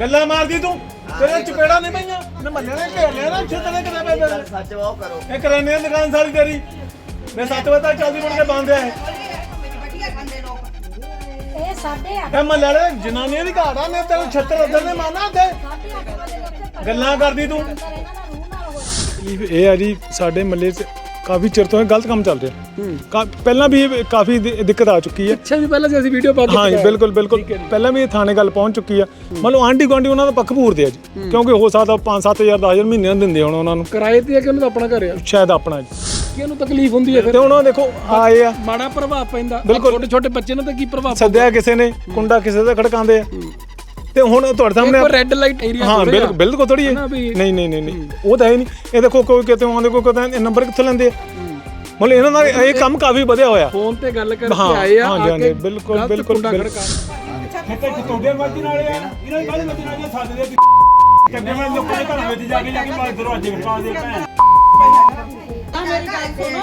ਗੱਲਾਂ ਮਾਰਦੀ ਤੂੰ? ਤੇਰੇ ਚਪੇੜਾ ਨਹੀਂ ਪਈਆਂ? ਮੈਂ ਮੰਨਿਆ ਨੇ ਘੇਰ ਲਿਆ ਨਾ ਛੇਤਨੇ ਕਿਤੇ ਪੈ ਪੈ ਸੱਚ ਵਾਹ ਕਰੋ। ਇਹ ਕਰਾਨੇ ਦੀ ਦੁਕਾਨ ਸਾਰੀ ਤੇਰੀ। ਮੈਂ 7 ਵਜੇ ਤੱਕ ਚੱਲਦੀ ਮੁੜ ਕੇ ਬੰਦ ਹੈ ਇਹ। ਸਾਡੇ ਆ ਇਹ ਮਹੱਲੇ ਵਾਲੇ ਜਨਾਨੀਆਂ ਦੀ ਘਾਟ ਆ ਮੈਂ ਤੈਨੂੰ 76 ਉਧਰ ਨੇ ਮਾਨਾ ਤੇ ਸਾਡੇ ਅੱਠ ਵਜੇ ਦੇ ਉੱਤੇ ਗੱਲਾਂ ਕਰਦੀ ਤੂੰ। ਇਹ ਹੈ ਜੀ ਸਾਡੇ ਮਹੱਲੇ 'ਚ ਕਾਫੀ ਚਿਰ ਤੋਂ ਇਹ ਗਲਤ ਕੰਮ ਚੱਲ ਰਿਹਾ। ਕਾ- ਪਹਿਲਾਂ ਵੀ ਇਹ ਕਾਫੀ ਦਿ- ਦਿੱਕਤ ਆ ਚੁੱਕੀ ਹੈ। ਅੱਛਾ ਜੀ ਪਹਿਲਾਂ ਜੇ ਅਸੀਂ ਵੀਡੀਓ ਪਾ ਕੇ ਹਾਂ ਜੀ ਬਿਲਕੁਲ ਬਿਲਕੁਲ। ਪਹਿਲਾਂ ਵੀ ਇਹ ਥਾਣੇ ਗੱਲ ਪਹੁੰਚ ਚੁੱਕੀ ਆ। ਮੰਨ ਲਓ ਆਂਢੀ ਗੁਆਂਢੀ ਉਹਨਾਂ ਦਾ ਪੱਖ ਪੂਰਦੇ ਆ ਜੀ। ਕਿਉਂਕਿ ਹੋ ਸਕਦਾ 5-7000 10000 ਮਹੀਨੇ ਨੂੰ ਦਿੰਦੇ ਹੋਣ ਉਹਨਾਂ ਨੂੰ। ਕਿਰਾਏ ਤੇ ਆ ਕਿ ਉਹਨਾਂ ਦਾ ਆਪਣਾ ਘਰ ਆ? ਸ਼ਾਇਦ ਆਪਣਾ ਜੀ। ਕਿ ਉਹਨੂੰ ਤਕਲੀਫ ਹੁੰਦੀ ਹੈ ਫਿਰ ਤੇ ਹੁਣ ਉਹ ਦੇਖੋ ਆਏ ਆ। ਮਾੜਾ ਪ੍ਰਭਾਵ ਪੈਂਦਾ। ਬਿਲਕੁਲ। ਛੋਟੇ ਛੋਟੇ ਬੱਚੇ ਨੂੰ ਤਾਂ ਕੀ ਪ੍ਰਭਾਵ ਸੱਦਿਆ ਕਿਸੇ ਨੇ ਕੁੰਡਾ ਕਿਸੇ ਦਾ ਖੜਕਾਉਂਦੇ ਆ। ਤੇ ਹੁਣ ਤੁਹਾਡੇ ਸਾਹਮਣੇ ਕੋਈ ਰੈੱਡ ਲਾਈਟ ਏਰੀਆ ਹਾਂ ਬਿਲਕੁਲ ਬਿਲਕੁਲ ਥੋੜੀ ਹੈ ਨਹੀਂ ਨਹੀਂ ਨਹੀਂ ਨਹੀਂ। ਉਹ ਤਾਂ ਹੈ ਨਹੀਂ। ਇਹ ਦੇਖੋ ਕੋਈ ਕਿਤੇ ਆਉਂਦੇ ਕੋਈ ਕਿਤੇ ਨੰਬਰ ਕਿੱਥੋਂ ਲੈਂਦੇ ਆ? ਮਤਲਬ ਇਹਨਾਂ ਦਾ ਇਹ ਕੰਮ ਕਾਫੀ ਵਧਿਆ ਹੋਇਆ। ਫੋਨ ਤੇ ਗੱਲ ਕਰਕੇ ਆਏ ਆ ਹਾਂ ਜੀ, ਆ ਹਾਂ ਕੇ ਜੀ, ਬਿਲਕੁਲ, ਬਿਲਕੁਲ, ਖੇਤੇ ਖਤੋਦੇ ਮਰਜ਼ੀ ਨਾਲ ਆ। ਇਹਨਾਂ ਦੀ ਕਾਹਦੀ ਮਰਜ਼ੀ ਨਾਲ ਸਾਥ ਦੇ ਚੰਗੇ ਮੈਂ ਲੋਕਾਂ ਦੇ ਘਰਾਂ ਵਿੱਚ ਜਾ ਕੇ ਜਾ ਕੇ ਮਾਰ ਦਰਵਾਜ਼ੇ ਖੜਕਾ ਦੇ ਭੈਣ। ਆ ਮੇਰੀ ਗੱਲ ਸੁਣ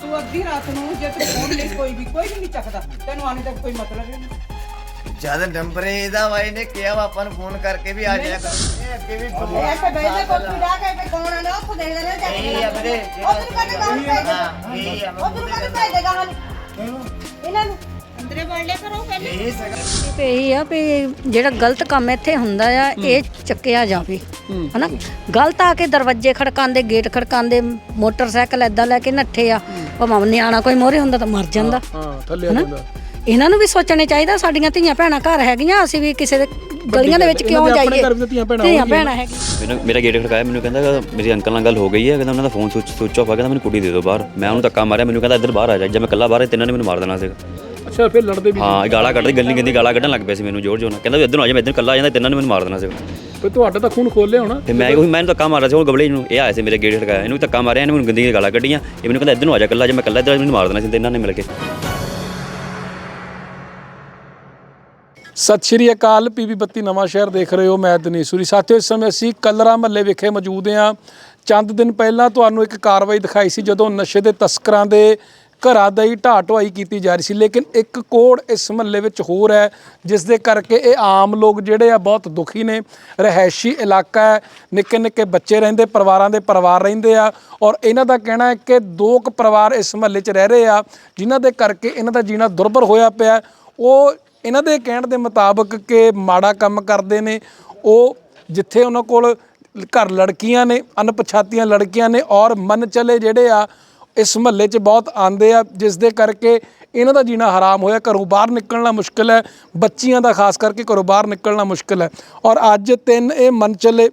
ਤੂੰ ਅੱਧੀ ਰਾਤ ਨੂੰ ਜੇ ਤੂੰ ਫੋਨ ਲਈ ਕੋਈ ਵੀ ਕੋਈ ਨਹੀਂ ਚੱਕਦਾ। ਤੈਨੂੰ ਆਣੇ ਦਾ ਕੋਈ ਮਤਲਬ ਨਹੀਂ। ਜਦ ਨੰਬਰ ਇਹਦਾ ਵਾਈ ਨੇ ਕਿਹਾ ਵਾ ਆਪਾਂ ਨੂੰ ਫੋਨ ਕਰਕੇ ਵੀ ਆ ਜਾਇਆ ਕਰੋ। ਇਹ ਅੱਗੇ ਵੀ ਐਸੇ ਬੈਠੇ ਕੋਲ ਪਿੜਾ ਕੇ ਕੌਣ ਆ ਨਾ ਉੱਥੋਂ ਦੇਖ ਲੈਣੇ ਜਾ ਇਹ ਆ ਵੀਰੇ ਉਧਰ ਕਦੇ ਗਾਲ ਪੈ ਹਾਂ ਇਹ ਆ ਉਧਰ ਕਦੇ ਪੈ ਦੇਗਾ ਹਨ ਇਹਨਾਂ ਨੂੰ? ਇਹ ਸਗਾ ਵੀ ਇਹੀ ਆ ਵੀ ਜਿਹੜਾ ਗਲਤ ਕੰਮ ਇੱਥੇ ਹੁੰਦਾ ਆ ਇਹ ਚੱਕਿਆ ਜਾਵੇ। ਹਨਾ? ਗਲਤ ਆ ਕੇ ਦਰਵਾਜ਼ੇ ਖੜਕਾਉਂਦੇ ਗੇਟ ਖੜਕਾਉਂਦੇ ਮੋਟਰਸਾਈਕਲ ਐਦਾਂ ਲੈ ਕੇ ਨੱਠੇ ਆ। ਭਾਵੇਂ ਨਿਆਣਾ ਕੋਈ ਮੋਰੇ ਹੁੰਦਾ ਤਾਂ ਮਰ ਜਾਂਦਾ। ਹਾਂ ਥੱਲੇ ਆ ਹਨਾ? ਜਾਂਦਾ। ਇਹਨਾਂ ਨੂੰ ਵੀ ਸੋਚਣੇ ਚਾਹੀਦਾ ਸਾਡੀਆਂ ਧੀਆਂ ਭੈਣਾਂ ਘਰ ਹੈਗੀਆਂ ਅਸੀਂ ਵੀ ਕਿਸੇ ਦੇ ਗਲੀਆਂ ਦੇ ਵਿੱਚ ਕਿਉਂ ਜਾਈਏ? ਧੀਆਂ ਭੈਣਾਂ ਹੈਗੀਆਂ। ਮੈਨੂੰ ਮੇਰਾ ਗੇਟ ਖੜਕਾਇਆ ਮੈਨੂੰ ਕਹਿੰਦਾ ਮੇਰੀ ਅੰਕਲ ਨਾਲ ਗੱਲ ਹੋ ਗਈ ਹੈ ਕਹਿੰਦਾ ਉਹਨਾਂ ਦਾ ਫੋਨ ਸੁੱਚ ਸੁੱਚ ਆਫ ਆ ਕਹਿੰਦਾ ਮੈਨੂੰ ਕੁੜੀ ਦੇ ਦਿਓ ਬਾਹਰ। ਮੈਂ ਉਹਨੂੰ ਧੱਕਾ ਮਾਰਿਆ ਮੈਨੂੰ ਕਹਿੰਦਾ ਇੱਧਰ ਬਾਹਰ ਆ ਜਾ ਜਦ ਮੈਂ ਇਕੱਲਾ ਬਾਹਰ ਤਿੰਨਾਂ ਨੇ ਮੈਨੂੰ ਮਾਰ ਦੇਣਾ ਸੀਗਾ। ਅੱਛਾ ਫਿਰ ਲੜਦੇ ਵੀ ਹਾਂ ਇਹ ਗਾਲਾਂ ਕੱਢਦੇ ਗੰਦੀ ਗੰਦੀ ਗਾਲਾਂ ਕੱਢਣ ਲੱਗ ਪਿਆ ਸੀ ਮੈਨੂੰ ਜ਼ੋਰ ਜ਼ੋਰ ਨਾਲ। ਕਹਿੰਦਾ ਵੀ ਇੱਧਰ ਨੂੰ ਆ ਜਾ ਮੈਂ ਇੱਧਰ ਇਕੱਲਾ ਆ ਜਾਂਦਾ ਤਿੰਨਾਂ ਨੇ ਮੈਨੂੰ ਮਾਰ ਦੇਣਾ ਸੀਗਾ। ਫਿਰ ਤੁਹਾਡਾ ਤਾਂ ਖੂਨ ਖੋਲਿਆ ਹੋਣਾ। ਤੇ ਮੈਂ ਉਹੀ ਮੈਨੂੰ ਧੱਕਾ ਮਾਰਿਆ ਸੀ ਉਹ ਗਬਲੇ ਨੂੰ ਇਹ ਆਇਆ ਸੀ ਮੇਰੇ ਗੇਟ ਖੜਕਾਇਆ। ਇਹਨੂੰ ਧੱਕਾ ਮਾਰਿਆ ਇਹਨੇ ਮੈਨੂੰ ਗੰਦੀਆਂ ਗਾਲਾਂ ਕੱਢੀਆਂ। ਇਹ ਮੈਨੂੰ ਕਹਿੰਦਾ ਇੱਧਰ ਨੂੰ ਆ ਜਾ ਇਕੱਲਾ ਜੇ ਮੈਂ ਇਕੱਲਾ ਇੱਧਰ ਮੈਨੂੰ ਮਾਰ ਦੇਣਾ ਸੀ ਤਿੰਨਾਂ ਨੇ ਮਿਲ ਕੇ। ਸਤਿ ਸ਼੍ਰੀ ਅਕਾਲ ਪੀਵੀ ਬੱਤੀ ਨਵਾਂ ਸ਼ਹਿਰ ਦੇਖ ਰਹੇ ਹੋ, ਮੈਂ ਦਨੀਸ਼ੂਰੀ ਸਾਥੀਓ, ਇਸ ਸਮੇਂ ਅਸੀਂ ਕਲਰਾ ਮਹੱਲੇ ਵਿਖੇ ਮੌਜੂਦ ਹਾਂ। ਚੰਦ ਦਿਨ ਪਹਿਲਾਂ ਤੁਹਾਨੂੰ ਇੱਕ ਕਾਰਵਾਈ ਦਿਖਾਈ ਸੀ, ਜਦੋਂ ਨਸ਼ੇ ਦੇ ਤਸਕਰਾਂ ਦੇ ਘਰਾਂ ਦਾ ਹੀ ਢਾਟਵਾਈ ਕੀਤੀ ਜਾ ਰਹੀ ਸੀ। ਲੇਕਿਨ ਇੱਕ ਕੋੜ ਇਸ ਮਹੱਲੇ ਵਿੱਚ ਹੋਰ ਹੈ, ਜਿਸ ਦੇ ਕਰਕੇ ਇਹ ਆਮ ਲੋਕ ਜਿਹੜੇ ਆ ਬਹੁਤ ਦੁਖੀ ਨੇ। ਰਹਿائشੀ ਇਲਾਕਾ ਹੈ ਨਿੱਕੇ ਨਿੱਕੇ ਬੱਚੇ ਰਹਿੰਦੇ, ਪਰਿਵਾਰਾਂ ਦੇ ਪਰਿਵਾਰ ਰਹਿੰਦੇ ਆ। ਔਰ ਇਹਨਾਂ ਦਾ ਕਹਿਣਾ ਹੈ ਕਿ ਦੋ ਕੁ ਪਰਿਵਾਰ ਇਸ ਮਹੱਲੇ 'ਚ ਰਹਿ ਰਹੇ ਆ, ਜਿਨ੍ਹਾਂ ਦੇ ਕਰਕੇ ਇਹਨਾਂ ਦਾ ਜੀਣਾ ਦੁਰਭਰ ਹੋਇਆ ਪਿਆ। ਉਹ ਇਹਨਾਂ ਦੇ ਕਹਿਣ ਦੇ ਮੁਤਾਬਕ ਕਿ ਮਾੜਾ ਕੰਮ ਕਰਦੇ ਨੇ, ਉਹ ਜਿੱਥੇ ਉਹਨਾਂ ਕੋਲ ਘਰ ਲੜਕੀਆਂ ਨੇ, ਅਣਪਛਾਤੀਆਂ ਲੜਕੀਆਂ ਨੇ ਔਰ ਮਨ ਚਲੇ ਜਿਹੜੇ ਆ, ਇਸ ਮਹੱਲੇ 'ਚ ਬਹੁਤ ਆਂਦੇ ਆ ਜਿਸ ਦੇ ਕਰਕੇ ਇਹਨਾਂ ਦਾ ਜੀਣਾ ਹਰਾਮ ਹੋਇਆ, ਘਰੋਂ ਬਾਹਰ ਨਿਕਲਣਾ ਮੁਸ਼ਕਲ ਹੈ, ਬੱਚੀਆਂ ਦਾ ਖਾਸ ਕਰਕੇ ਘਰੋਂ ਬਾਹਰ ਨਿਕਲਣਾ ਮੁਸ਼ਕਲ ਹੈ ਔਰ ਅੱਜ ਤਿੰਨ ਇਹ ਮਨ ਚਲੇ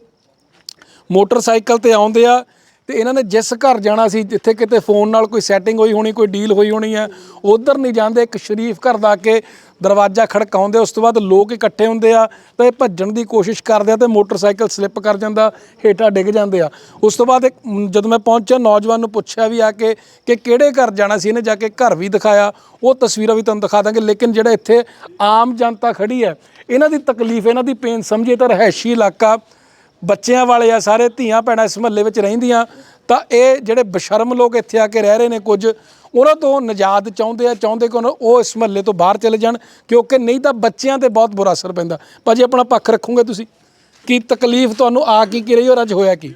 ਮੋਟਰਸਾਈਕਲ ਤੇ ਆਉਂਦੇ ਆ ਤੇ ਇਹਨਾਂ ਨੇ ਜਿਸ ਘਰ ਜਾਣਾ ਸੀ, ਜਿੱਥੇ ਕਿਤੇ ਫੋਨ ਨਾਲ ਕੋਈ ਸੈਟਿੰਗ ਹੋਈ ਹੋਣੀ, ਕੋਈ ਡੀਲ ਹੋਈ ਹੋਣੀ ਹੈ, ਉਧਰ ਨਹੀਂ ਜਾਂਦੇ, ਇੱਕ ਸ਼ਰੀਫ ਘਰ ਦਾ ਕੇ ਦਰਵਾਜ਼ਾ ਖੜਕਾਉਂਦੇ, ਉਸ ਤੋਂ ਬਾਅਦ ਲੋਕ ਇਕੱਠੇ ਹੁੰਦੇ ਆ ਤਾਂ ਇਹ ਭੱਜਣ ਦੀ ਕੋਸ਼ਿਸ਼ ਕਰਦੇ ਆ ਤੇ ਮੋਟਰਸਾਈਕਲ ਸਲਿੱਪ ਕਰ ਜਾਂਦਾ, ਹੇਠਾਂ ਡਿੱਗ ਜਾਂਦੇ ਆ। ਉਸ ਤੋਂ ਬਾਅਦ ਜਦੋਂ ਮੈਂ ਪਹੁੰਚਿਆ, ਨੌਜਵਾਨ ਨੂੰ ਪੁੱਛਿਆ ਵੀ ਆ ਕੇ ਕਿ ਕਿਹੜੇ ਘਰ ਜਾਣਾ ਸੀ, ਇਹਨੇ ਜਾ ਕੇ ਘਰ ਵੀ ਦਿਖਾਇਆ। ਉਹ ਤਸਵੀਰਾਂ ਵੀ ਤੁਹਾਨੂੰ ਦਿਖਾ ਦਾਂਗੇ, ਲੇਕਿਨ ਜਿਹੜਾ ਇੱਥੇ ਆਮ ਜਨਤਾ ਖੜੀ ਹੈ, ਇਹਨਾਂ ਦੀ ਤਕਲੀਫ, ਇਹਨਾਂ ਦੀ ਪੇਨ ਸਮਝੇ ਤਾਂ ਰਹਿਸ਼ੀ ਇਲਾਕਾ। ਬੱਚਿਆਂ ਵਾਲੇ ਆ, ਸਾਰੇ ਧੀਆਂ ਭੈਣਾਂ ਇਸ ਮਹੱਲੇ ਵਿੱਚ ਰਹਿੰਦੀਆਂ। ਤਾਂ ਇਹ ਜਿਹੜੇ ਬਸ਼ਰਮ ਲੋਕ ਇੱਥੇ ਆ ਕੇ ਰਹਿ ਰਹੇ ਨੇ ਕੁਝ, ਉਹਨਾਂ ਤੋਂ ਨਜਾਦ ਚਾਹੁੰਦੇ ਆ, ਚਾਹੁੰਦੇ ਕਿ ਉਹਨਾਂ- ਉਹ ਇਸ ਮਹੱਲੇ ਤੋਂ ਬਾਹਰ ਚਲੇ ਜਾਣ, ਕਿਉਂਕਿ ਨਹੀਂ ਤਾਂ ਬੱਚਿਆਂ ਤੇ ਬਹੁਤ ਬੁਰਾ ਅਸਰ ਪੈਂਦਾ। ਭਾਜੀ, ਆਪਣਾ ਪੱਖ ਰੱਖੋਗੇ ਤੁਸੀਂ? ਕੀ ਤਕਲੀਫ ਤੁਹਾਨੂੰ ਆ ਕੀ ਕੀ ਰਹੀ ਔਰ ਅੱਜ ਹੋਇਆ ਕੀ?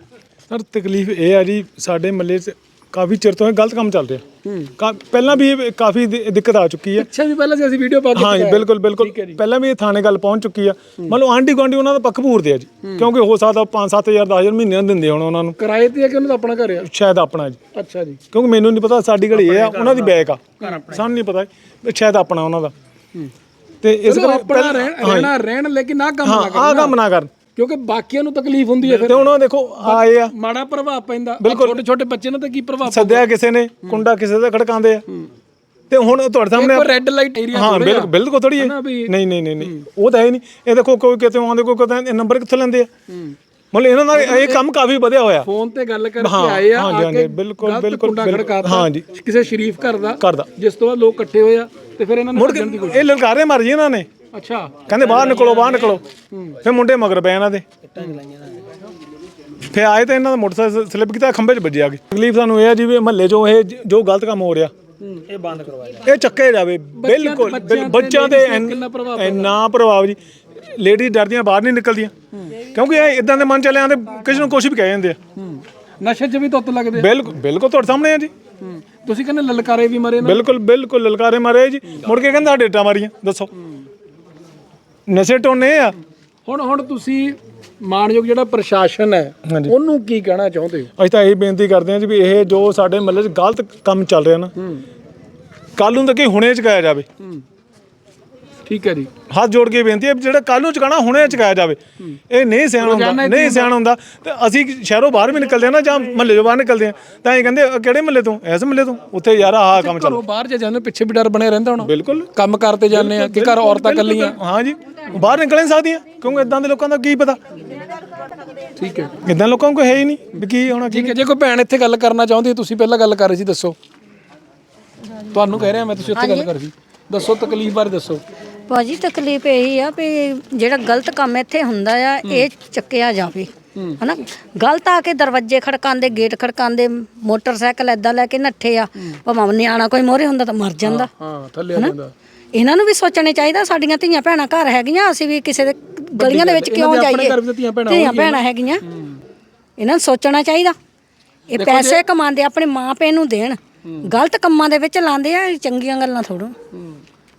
ਸਰ, ਤਕਲੀਫ ਇਹ ਆ ਜੀ, ਸਾਡੇ ਮਹੱਲੇ 'ਚ ਕਾਫੀ ਚਿਰ ਤੋਂ ਇਹ ਗਲਤ ਕੰਮ ਚੱਲ ਰਿਹਾ। ਕਾ- ਪਹਿਲਾਂ ਵੀ ਇਹ ਕਾਫੀ ਦਿ- ਦਿੱਕਤ ਆ ਚੁੱਕੀ ਹੈ। ਅੱਛਾ ਵੀ ਪਹਿਲਾਂ ਜੇ ਅਸੀਂ ਵੀਡੀਓ ਪਾ ਕੇ ਹਾਂ ਜੀ ਦਿਖਾਇਆ। ਬਿਲਕੁਲ ਬਿਲਕੁਲ। ਪਹਿਲਾਂ ਵੀ ਇਹ ਥਾਣੇ ਗੱਲ ਪਹੁੰਚ ਚੁੱਕੀ ਆ। ਮੰਨ ਲਓ ਆਂਢੀ ਗੁਆਂਢੀ ਉਹਨਾਂ ਦਾ ਪੱਖ ਪੂਰਦੇ ਆ ਜੀ। ਕਿਉਂਕਿ ਹੋ ਸਕਦਾ 5-7000 10000 ਮਹੀਨੇ ਨੂੰ ਦਿੰਦੇ ਹੋਣ ਉਹਨਾਂ ਨੂੰ। ਕਿਰਾਏ ਤੇ ਆ ਕਿ ਉਹਨਾਂ ਦਾ ਆਪਣਾ ਘਰ ਆ? ਸ਼ਾਇਦ ਆਪਣਾ ਜੀ। ਅੱਛਾ ਜੀ। ਕਿਉਂਕਿ ਮੈਨੂੰ ਨਹੀਂ ਪਤਾ ਸਾਡੀ ਘੜੀ ਇਹ ਆ ਉਹਨਾਂ ਦੀ ਬੈਕ ਆ। ਸਾਨੂੰ ਨਹੀਂ ਪਤਾ ਵੀ ਸ਼ਾਇਦ ਆਪਣਾ ਉਹਨਾਂ ਦਾ। ਤੇ ਇਸ ਚਲੋ ਕਰਕੇ ਆਪਣਾ ਰਹਿਣ ਰਹਿਣਾ ਰਹਿਣ ਲੇਕਿਨ ਆ ਕੰਮ ਨਾ ਹਾਂ ਆਹ ਕੰਮ ਨਾ ਕਰਨ। ਕਿਉਂਕਿ ਬਾਕੀਆਂ ਨੂੰ ਤਕਲੀਫ ਹੁੰਦੀ ਹੈ ਤੇ ਫਿਰ। ਹੁਣ ਉਹ ਦੇਖੋ ਆਏ ਆ। ਮਾੜਾ ਪ੍ਰਭਾਵ ਪੈਂਦਾ। ਛੋਟੇ ਛੋਟੇ ਬੱਚੇ ਨੂੰ ਤਾਂ ਕੀ ਪ੍ਰਭਾਵ ਸੱਦਿਆ ਕਿਸੇ ਨੇ ਕੁੰਡਾ ਕਿਸੇ ਦਾ ਖੜਕਾਉਂਦੇ ਆ। ਤੇ ਹੁਣ ਤੁਹਾਡੇ ਸਾਹਮਣੇ ਕੋਈ ਰੈੱਡ ਲਾਈਟ ਏਰੀਆ ਹਾਂ ਬਿਲਕੁਲ ਬਿਲਕੁਲ ਥੋੜੀ ਹੈ। ਨਹੀਂ ਨਹੀਂ ਨਹੀਂ ਉਹ ਤਾਂ ਹੈ ਨਹੀਂ। ਇਹ ਦੇਖੋ ਕੋਈ ਕਿਤੇ ਆਉਂਦੇ ਕੋਈ ਕਿਤੇ ਨੰਬਰ ਕਿੱਥੋਂ ਲੈਂਦੇ ਆ? ਮਤਲਬ ਇਹਨਾਂ ਦਾ ਇਹ ਕੰਮ ਕਾਫੀ ਵਧਿਆ ਹੋਇਆ। ਫੋਨ ਤੇ ਗੱਲ ਕਰਕੇ ਹਾਂ, ਆਏ ਆ ਆ ਕੇ ਬਿਲਕੁਲ, ਬਿਲਕੁਲ, ਖੜਕਾਤਾ ਹਾਂਜੀ। ਕਿਸੇ ਸ਼ਰੀਫ ਘਰ ਦਾ। ਜਿਸ ਤੋਂ ਬਾਅਦ ਲੋਕ ਇਕੱਠੇ ਹੋਏ ਆ ਤੇ ਫਿਰ ਇਹਨਾਂ ਨੇ ਮੁੜ ਕੇ ਇਹ ਲਲਕਾਰੇ ਮਾਰ ਜੀ ਇਹਨਾਂ ਨੇ। ਅੱਛਾ। ਕਹਿੰਦੇ ਬਾਹਰ ਨਿਕਲੋ ਬਾਹਰ ਨਿਕਲੋ। ਫਿਰ ਮੁੰਡੇ ਮਗਰ ਪਏ ਇਹਨਾਂ ਦੇ। ਫਿਰ ਆਏ ਤਾਂ ਇਹਨਾਂ ਦਾ ਮੋਟਰਸਾਈਕਲ ਸਲਿੱਪ ਕੀਤਾ ਖੰਭੇ 'ਚ ਵੱਜਿਆ ਗਈ ਤਕਲੀਫ ਸਾਨੂੰ ਇਹ ਆ ਜੀ ਵੀ ਮਹੱਲੇ 'ਚੋਂ ਇਹ ਜ- ਗਲਤ ਕੰਮ ਹੋ ਰਿਹਾ ਇਹ ਬੰਦ ਕਰਵਾਇਆ ਇਹ ਚੱਕੇ ਜਾਵੇ। ਬਿਲਕੁਲ ਬੱਚਿਆਂ ਤੇ ਇੰਨਾ ਪ੍ਰਭਾਵ ਜੀ। ਲੇਡੀ ਡਰਦੀਆਂ ਬਾਹਰ ਨਹੀਂ ਨਿਕਲਦੀਆਂ। ਕਿਉਂਕਿ ਇਹ ਇਦਾਂ ਦੇ ਮਨ ਚਲੇ ਆਂਦੇ ਕਿਸੇ ਨੂੰ ਕੁਝ ਵੀ ਕਹਿ ਜਾਂਦੇ ਆ। ਨਸ਼ੇ 'ਚ ਵੀ ਤੁੱਤ ਲੱਗਦੇ ਬਿਲਕੁਲ ਬਿਲਕੁਲ ਤੁਹਾਡੇ ਸਾਹਮਣੇ ਆ ਜੀ। ਤੁਸੀਂ ਕਹਿੰਦੇ ਲਲਕਾਰੇ ਵੀ ਮਰੇ ਨਾ। ਬਿਲਕੁਲ ਬਿਲਕੁਲ ਲਲਕਾਰੇ ਮਾਰੇ ਜੀ। ਮੁੜ ਕੇ ਕਹਿੰਦਾ ਡੇਟਾ ਮਾਰੀਆਂ ਦੱਸੋ। ਨਸ਼ੇ ਟੋਨੇ ਆ। ਹੁਣ ਹੁਣ ਤੁਸੀਂ ਮਾਨਯੋਗ ਜਿਹੜਾ ਪ੍ਰਸ਼ਾਸਨ ਹੈ ਹਾਂਜੀ। ਉਹਨੂੰ ਕੀ ਕਹਿਣਾ ਚਾਹੁੰਦੇ ਹੋ? ਅਸੀਂ ਤਾਂ ਇਹ ਬੇਨਤੀ ਕਰਦੇ ਹਾਂ ਜੀ ਵੀ ਇਹ ਜੋ ਸਾਡੇ ਮੱਲੇ 'ਚ ਗਲਤ ਕੰਮ ਚੱਲ ਰਿਹਾ ਨਾ ਕੱਲ ਨੂੰ ਤਾਂ ਕਿ ਹੁਣੇ ਚੁਕਾਇਆ ਜਾਵੇ। ਠੀਕ ਹੈ ਜੀ। ਹੱਥ ਜੋੜ ਕੇ ਬੇਨਤੀ ਹੈ ਵੀ ਜਿਹੜਾ ਕੱਲ ਨੂੰ ਚੁਕਾਣਾ ਹੁਣੇ ਚੁਕਾਇਆ ਜਾਵੇ। ਇਹ ਨਹੀਂ ਸਿਆਣ ਹੁੰਦਾ ਨਹੀਂ ਸਿਆਣ ਹੁੰਦਾ। ਤੇ ਅਸੀਂ ਸ਼ਹਿਰੋਂ ਬਾਹਰ ਵੀ ਨਿਕਲਦੇ ਆ ਨਾ ਜਾਂ ਮਹੱਲੇ ਤੋਂ ਬਾਹਰ ਨਿਕਲਦੇ ਆ ਤਾਂ ਇਹ ਕਹਿੰਦੇ ਅ, ਕਿਹੜੇ ਮਹੱਲੇ ਤੋਂ? ਇਸ ਮਹੱਲੇ ਤੋਂ। ਉੱਥੇ ਯਾਰ ਆਹ ਕੰਮ ਚੱਲ। ਘਰੋਂ ਬਾਹਰ ਜੇ ਜਾਂਦੇ ਪਿੱਛੇ ਵੀ ਡਰ ਬਣਿਆ ਰਹਿੰਦਾ ਹੁਣ। ਬਿਲਕੁਲ। ਕੰਮ ਕਰਤੇ ਜਾਂਦੇ ਆ ਕਿ ਘਰ ਔਰਤਾਂ ਕੱਲੀਆਂ ਹਾਂ ਜੀ ਬਾਹਰ ਨਿਕਲ ਨਹੀਂ ਸਕਦੀਆਂ ਕਿਉਂਕਿ ਇਦਾਂ ਦੇ ਲੋਕਾਂ ਦਾ ਕੀ ਪਤਾ? ਠੀਕ ਹੈ। ਇਦਾਂ ਲੋਕਾਂ ਨੂੰ ਕੋਈ ਹੈ ਹੀ ਨਹੀਂ ਵੀ ਕੀ ਹੋਣਾ ਕੀ ਠੀਕ ਹੈ ਜੇ ਕੋਈ ਭੈਣ ਇੱਥੇ ਗੱਲ ਕਰਨਾ ਚਾਹੁੰਦੀ ਹੈ ਤੁਸੀਂ ਪਹਿਲਾਂ ਗੱਲ ਕਰ ਰਹੇ ਸੀ ਦੱਸੋ। ਤੁਹਾਨੂੰ ਕਹਿ ਰਿਹਾ ਮੈਂ ਤੁਸੀਂ ਉੱਥੇ ਗੱਲ ਕਰ ਰਹੀ। ਸੀ ਦੱਸੋ ਤਕਲੀਫ ਬਾਰੇ ਦੱਸੋ। ਭਾਜੀ ਤਕਲੀਫ ਇਹੀ ਆ ਵੀ ਜਿਹੜਾ ਗਲਤ ਕੰਮ ਇੱਥੇ ਹੁੰਦਾ ਆ ਇਹ ਚੱਕਿਆ ਜਾਵੇ ਹਨਾ? ਗਲਤ ਆ ਕੇ ਦਰਵਾਜ਼ੇ ਖੜਕਾਉਂਦੇ ਗੇਟ ਖੜਕਾਉਂਦੇ ਮੋਟਰਸਾਈਕਲ ਐਦਾਂ ਲੈ ਕੇ ਨੱਠੇ ਆ ਭਾਵੇਂ ਨਿਆਣਾ ਕੋਈ ਮੋਰੇ ਹੁੰਦਾ ਤਾਂ ਮਰ ਜਾਂਦਾ ਹਾਂ ਥੱਲੇ ਆ ਜਾਂਦਾ। ਇਹਨਾਂ ਨੂੰ ਵੀ ਸੋਚਣੇ ਚਾਹੀਦਾ ਸਾਡੀਆਂ ਧੀਆਂ ਭੈਣਾਂ ਘਰ ਹੈਗੀਆਂ ਅਸੀਂ ਵੀ ਕਿਸੇ ਦੇ ਗਲੀਆਂ ਦੇ ਵਿੱਚ ਕਿਉਂ ਜਾਈਏ? ਧੀਆਂ ਭੈਣਾਂ ਹੈਗੀਆਂ। ਇਹਨਾਂ ਨੂੰ ਸੋਚਣਾ ਚਾਹੀਦਾ ਇਹ ਪੈਸੇ ਕਮਾਉਂਦੇ ਆਪਣੇ ਮਾਂ ਪਿਓ ਨੂੰ ਦੇਣ ਗਲਤ ਕੰਮਾਂ ਦੇ ਵਿੱਚ ਲਾਉਂਦੇ ਆ ਚੰਗੀਆਂ ਗੱਲਾਂ ਥੋੜੋ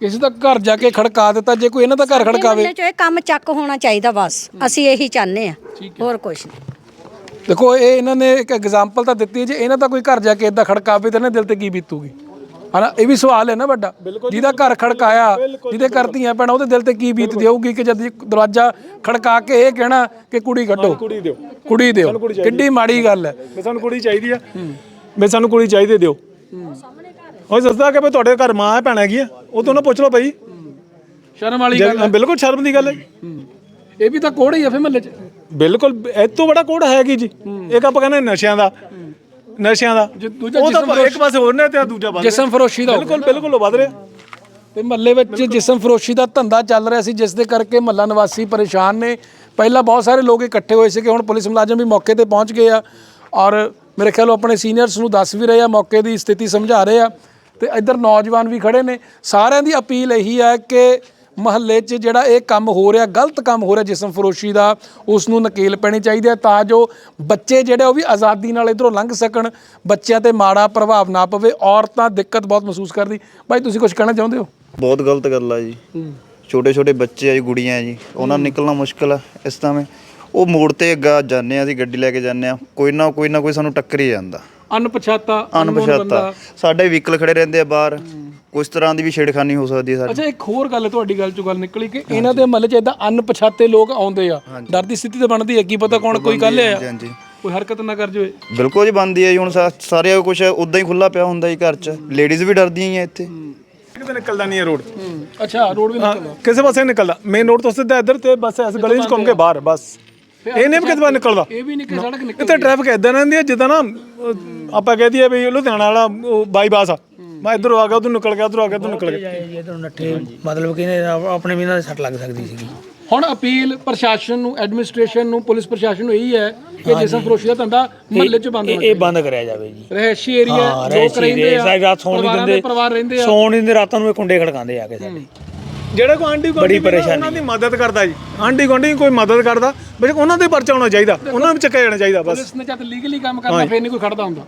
ਕਿਸੇ ਦਾ ਘਰ ਜਾ ਕੇ ਖੜਕਾ ਦਿੱਤਾ ਜੇ ਕੋਈ ਇਹਨਾਂ ਦਾ ਘਰ ਖੜਕਾਵੇ। ਮਹੱਲੇ 'ਚ ਇਹ ਕੰਮ ਚੱਕ ਹੋਣਾ ਚਾਹੀਦਾ ਬਸ। ਅਸੀਂ ਇਹੀ ਚਾਹੁੰਦੇ ਆ ਹੋਰ ਕੁਝ ਨਹੀਂ। ਦੇਖੋ ਇਹ ਇਹਨਾਂ ਨੇ ਇੱਕ ਐਗਜ਼ਾਮਪਲ ਤਾਂ ਦਿੱਤੀ ਹੈ ਜੇ ਇਹਨਾਂ ਦਾ ਕੋਈ ਘਰ ਜਾ ਕੇ ਇਦਾਂ ਖੜਕਾਵੇ ਤਾਂ ਇਹਨਾਂ ਦਿਲ ਤੇ ਕੀ ਬੀਤੂਗੀ? ਹਨਾ ਇਹ ਵੀ ਸਵਾਲ ਹੈ ਨਾ ਵੱਡਾ। ਜਿਹਦਾ ਘਰ ਖੜਕਾਇਆ ਜਿਹਦੇ ਘਰ ਧੀਆਂ ਭੈਣਾਂ ਉਹਦੇ ਦਿਲ ਤੇ ਕੀ ਬੀਤਦੀ ਹੋਊਗੀ ਕਿ ਜਦ ਦਰਵਾਜ਼ਾ ਖੜਕਾ ਕੇ ਇਹ ਕਹਿਣਾ ਕਿ ਕੁੜੀ ਕੱਢੋ। ਕੁੜੀ ਦਿਓ। ਕੁੜੀ ਦਿਓ। ਕਿੱਡੀ ਮਾੜੀ ਗੱਲ ਹੈ। ਵੀ ਸਾਨੂੰ ਕੁੜੀ ਚਾਹੀਦੀ ਆ ਵੀ ਸਾਨੂੰ ਕੁੜੀ ਚਾਹੀਦੀ ਦਿਓ। ਉਹ ਦੱਸਦਾ ਕਿ ਵੀ ਤੁਹਾਡੇ ਘਰ ਮਾਂ ਹੈ ਭੈਣ ਹੈਗੀ ਆ। ਉਹ ਤੋਂ ਨਾ ਪੁੱਛ ਲਓ ਭਾਈ ਸ਼ਰਮ ਵਾਲੀ ਗੱਲ ਜੇ- ਬਿਲਕੁਲ ਸ਼ਰਮ ਦੀ ਗੱਲ ਹੈ ਇਹ ਵੀ ਤਾਂ ਕੋੜ ਹੀ ਆ ਫੇ ਮਹੱਲੇ 'ਚ। ਬਿਲਕੁਲ ਇਹ ਤੋਂ ਬੜਾ ਕੋਡ ਹੈਗੀ ਜੀ। ਇੱਕ ਆਪਾਂ ਕਹਿੰਦੇ ਨਸ਼ਿਆਂ ਦਾ। ਨਸ਼ਿਆਂ ਦਾ। ਜੇ ਦੂਜਾ ਉਹ ਤਾਂ ਜਿਸਮ ਇੱਕ ਪਾਸੇ ਹੋਰ ਨੇ ਤੇ ਦੂਜਾ ਬੰਦ। ਜਿਸਮ ਫਰੋਸ਼ੀ ਦਾ ਹੋ ਬਿਲਕੁਲ ਬਿਲਕੁਲ ਉਹ ਵੱਧ ਰਿਹਾ। ਤੇ ਮਹੱਲੇ ਵਿੱਚ ਜਿਸਮ ਫਰੋਸ਼ੀ ਦਾ ਧੰਦਾ ਚੱਲ ਰਿਹਾ ਸੀ ਜਿਸ ਦੇ ਕਰਕੇ ਮਹੱਲਾ ਨਿਵਾਸੀ ਪਰੇਸ਼ਾਨ ਨੇ। ਪਹਿਲਾਂ ਬਹੁਤ ਸਾਰੇ ਲੋਕ ਇਕੱਠੇ ਹੋਏ ਸੀ ਕਿ ਹੁਣ ਪੁਲਿਸ ਮੁਲਾਜ਼ਮ ਵੀ ਮੌਕੇ ਤੇ ਪਹੁੰਚ ਗਏ ਆ। ਔਰ ਮੇਰੇ ਖਿਆਲ ਉਹ ਆਪਣੇ ਸੀਨੀਅਰਸ ਨੂੰ ਦੱਸ ਵੀ ਰਹੇ ਆ ਮੌਕੇ ਦੀ ਸਥਿਤੀ ਸਮਝਾ ਰਹੇ ਆ। ਤੇ ਇੱਧਰ ਨੌਜਵਾਨ ਵੀ ਖੜੇ ਨੇ। ਸਾਰਿਆਂ ਦੀ ਅਪੀਲ ਇਹੀ ਹੈ ਕਿ ਮਹੱਲੇ 'ਚ ਜਿਹੜਾ ਇਹ ਕੰਮ ਹੋ ਰਿਹਾ, ਗਲਤ ਕੰਮ ਹੋ ਰਿਹਾ ਜਿਸਮ ਫਰੋਸ਼ੀ ਦਾ ਉਸ ਨੂੰ ਨਕੇਲ ਪੈਣੀ ਚਾਹੀਦੀ ਹੈ ਤਾਂ ਜੋ ਬੱਚੇ ਜਿਹੜੇ ਉਹ ਵੀ ਆਜ਼ਾਦੀ ਨਾਲ ਇਧਰੋਂ ਲੰਘ ਸਕਣ, ਬੱਚਿਆਂ ਤੇ ਮਾੜਾ ਪ੍ਰਭਾਵ ਨਾ ਪਵੇ, ਔਰਤਾਂ ਦਿੱਕਤ ਬਹੁਤ ਮਹਿਸੂਸ ਕਰਦੀ। ਭਾਈ ਤੁਸੀਂ ਕੁਝ ਕਹਿਣਾ ਚਾਹੁੰਦੇ ਹੋ? ਬਹੁਤ ਗਲਤ ਗੱਲ ਆ ਜੀ। ਛੋਟੇ ਛੋਟੇ ਬੱਚੇ ਆ ਜੀ, ਗੁੜੀਆਂ ਆ ਜੀ, ਉਹਨਾਂ ਨੂੰ ਨਿਕਲਣਾ ਮੁਸ਼ਕਲ ਆ ਇਸ ਤਰ੍ਹਾਂ ਉਹ ਮੋੜ ਤੇ ਅੱਗਾ ਜਾਂਦੇ ਆ, ਅਸੀਂ ਗੱਡੀ ਲੈ ਕੇ ਜਾਂਦੇ ਆ, ਕੋਈ ਨਾ ਕੋਈ ਨਾ ਕੋਈ ਸਾਨੂੰ ਟੱਕਰ ਹੀ ਜਾਂਦਾ। ਅਣਪਛਾਤਾ ਅਨਮੋਲ ਅਣਪਛਾਤਾ ਬੰਦਾ। ਸਾਡੇ ਵਹੀਕਲ ਖੜੇ ਰਹਿੰਦੇ ਆ ਬਾਹਰ। ਕੁਝ ਤਰ੍ਹਾਂ ਦੀ ਵੀ ਛੇੜਖਾਨੀ ਹੋ ਸਕਦੀ ਹੈ ਸਾਡੀ। ਅੱਛਾ ਇੱਕ ਹੋਰ ਗੱਲ ਹੈ ਤੁਹਾਡੀ ਗੱਲ ਚੋਂ ਗੱਲ ਨਿਕਲੀ ਕਿ ਇਹਨਾਂ ਦੇ ਮਹੱਲੇ 'ਚ ਇਦਾਂ ਅਣਪਛਾਤੇ ਲੋਕ ਆਉਂਦੇ ਆ। ਡਰ ਦੀ ਸਥਿਤੀ ਤਾਂ ਬਣਦੀ ਹੈ ਕੀ ਪਤਾ ਕੌਣ ਕੋਈ ਗੱਲ ਹੈ। ਹਾਂਜੀ ਕੋਈ ਹਰਕਤ ਨਾ ਕਰ ਜਾਵੇ। ਬਿਲਕੁਲ ਜੀ ਬੰਦੀ ਜੀ। ਹੁਣ ਸਾ- ਸਾਰੇ ਕੁਝ ਉਦਾਂ ਹੀ ਖੁੱਲਾ ਪਿਆ ਹੁੰਦਾ ਜੀ ਘਰ 'ਚ। ਲੇਡੀਜ਼ ਵੀ ਡਰਦੀਆਂ ਹੀ ਆ ਇੱਥੇ। ਕਿਤੇ ਨਿਕਲਦਾ ਨਹੀਂ ਹੈ ਰੋਡ ਅੱਛਾ ਰੋਡ ਵੀ ਨਿਕਲਦਾ। ਕਿਸੇ ਪਾਸੇ ਨਹੀਂ ਨਿਕਲਦਾ। ਮੇਨ ਰੋਡ ਤੋਂ ਸਿੱਧਾ ਇੱਧਰ ਤੇ ਬਸ ਇਸ ਗਲੀ 'ਚ ਘੁੰਮ ਕੇ ਬਾਹਰ ਬਸ। ਇਹ ਨਹੀਂ ਵੀ ਕਿਤੇ ਬਾਹਰ ਨਿਕਲਦਾ। ਇਹ ਵੀ ਨਹੀਂ ਕਿ ਸੜਕ ਨਿਕਲ ਇੱਥੇ ਟ੍ਰੈਫਿਕ ਇਦਾਂ ਰਹਿੰਦੀ ਹੈ ਜਿੱਦਾਂ ਨਾ ਅਹ, ਆਪਾਂ ਕਹਿ ਦਈਏ ਵੀ ਲੁਧਿਆਣਾ ਵਾਲਾ ਉਹ ਬਾਈਪਾਸ ਆ। ਮੈਂ ਇੱਧਰੋਂ ਆ ਗਿਆ ਉਧਰ ਨਿਕਲ ਗਿਆ ਉਧਰੋਂ ਆ ਗਿਆ ਉਧਰ ਨਿਕਲ ਗਿਆ। ਤੁਹਾਨੂੰ ਨੱਠੇ ਮਤਲਬ ਕਿ ਇਹਨੇ ਆਪ- ਆਪਣੇ ਵੀ ਇਹਨਾਂ ਦੇ ਸੱਟ ਲੱਗ ਸਕਦੀ ਸੀਗੀ। ਹੁਣ ਅਪੀਲ ਪ੍ਰਸ਼ਾਸਨ ਨੂੰ ਐਡਮਿਨਿਸਟ੍ਰੇਸ਼ਨ ਨੂੰ ਪੁਲਿਸ ਪ੍ਰਸ਼ਾਸਨ ਨੂੰ ਇਹੀ ਹੈ ਕਿ ਜਿਸਮ ਫਰੋਸ਼ੀ ਦਾ ਧੰਦਾ ਮਹੱਲੇ 'ਚ ਬੰਦ ਇਹ ਇਹ ਬੰਦ ਕਰਿਆ ਜਾਵੇ ਜੀ। ਰਹਿਸ਼ੀ ਏਰੀਆ ਲੋਕ ਰਹਿੰਦੇ ਆ ਸਾਰੀ ਰਾਤ ਸੌਣ ਨਹੀਂ ਪਰਿਵਾਰਾਂ ਦੇ ਦਿੰਦੇ। ਪਰਿਵਾਰ ਰਹਿੰਦੇ ਆ। ਸੌਣ ਨਹੀਂ ਦਿੰਦੇ ਰਾਤਾਂ ਨੂੰ ਇਹ ਕੁੰਡੇ ਖੜਕਾਉਂਦੇ ਆ ਕੇ ਸਾਡੇ। ਜਿਹੜਾ ਆਂਟੀ ਬੜੀ ਪਰੇਸ਼ਾਨੀ। ਉਹਨਾਂ ਦੀ ਮਦਦ ਕਰਦਾ ਜੀ। ਆਂਟੀ ਗੁਆਂਢੀ ਕੋਈ ਮਦਦ ਕਰਦਾ ਬਸ ਉਹਨਾਂ ਦੇ ਪਰਚਾ ਹੋਣਾ ਚਾਹੀਦਾ ਉਹਨਾਂ ਨੂੰ ਚੱਕਿਆ ਜਾਣਾ ਚਾਹੀਦਾ ਬਸ। ਪੁਲਿਸ ਨੇ ਜਦ ਲੀਗਲੀ ਕੰਮ ਕਰਨਾ ਫੇਰ ਨਹੀਂ ਕੋਈ ਖੜਦਾ ਹੁੰਦਾ।